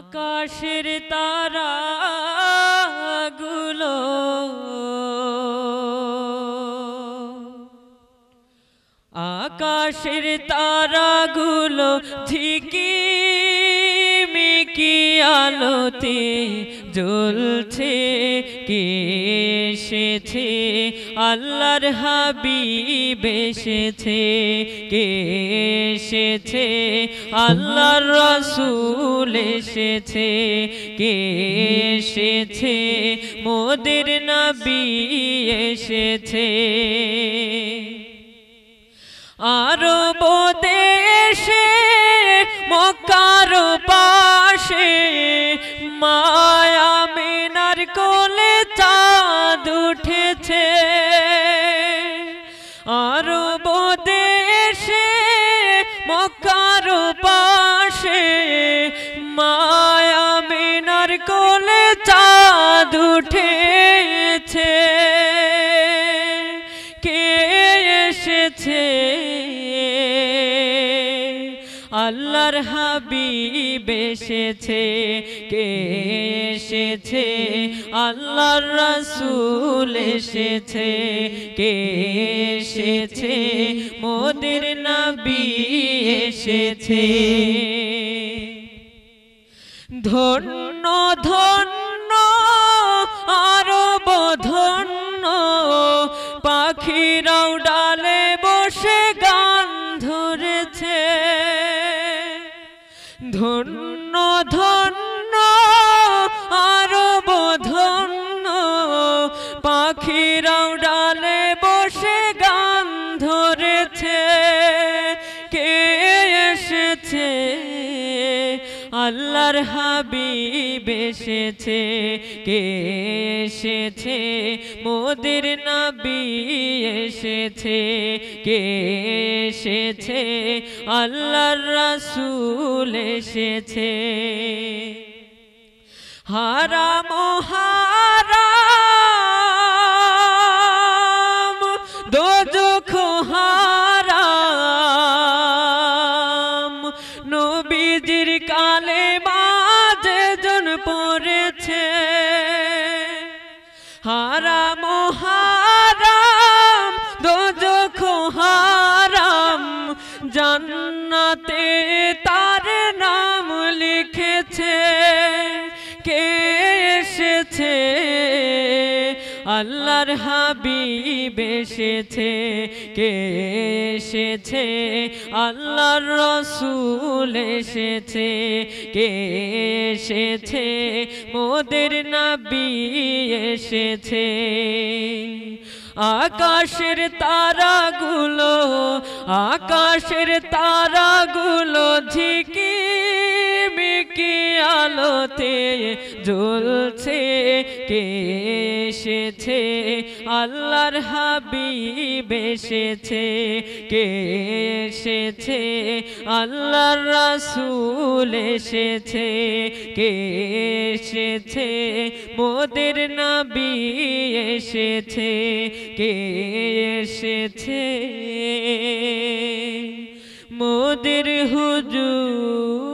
আকাশের তারা গুলো। আকাশের তারাগুলো ঠিকই মিকি আলোতে জ্বলছে কে এসেছে আল্লাহর হাবিব এসেছে কে আল্লাহর রসুল এসেছে কে এসেছে মোদের নবী এসেছে। আরব দেশে পাশে মিনার কোলে চাঁদ উঠেছে। আর দেশে মক্কার পাশে মায়া মিনার কোলে চাঁদ উঠেছে। আল্লাহর হাবিব এসেছে, কে এসেছে? আল্লাহর রসুল এসেছে, কে এসেছে? মোদের নবী এসেছে। ধন্য ধন্য আরব ধন্য, পাখিরাও ধন্য ধন্য আল্লাহর হাবিব এসেছে, কে এসেছে? মোদের নবী এসেছে, কে এসেছে? আল্লাহর রাসূল এসেছে। হারাম হারাম লিখেছে কে এসেছে? আল্লাহর হাবিব এসেছে, কে এসেছে? আল্লাহর রসুল এসেছে, কে এসেছে? মোদের নবী এসেছে। আকাশের তারাগুলো আকাশের তারাগুলো ঝিকি আলোতে জ্বলছে, কে এসেছে? আল্লাহর হাবিব এসেছে, কে এসেছে? আল্লাহর রাসূল এসেছে, কে এসেছে? মোদের নবী এসেছে, কে এসেছে? মোদের হুজুর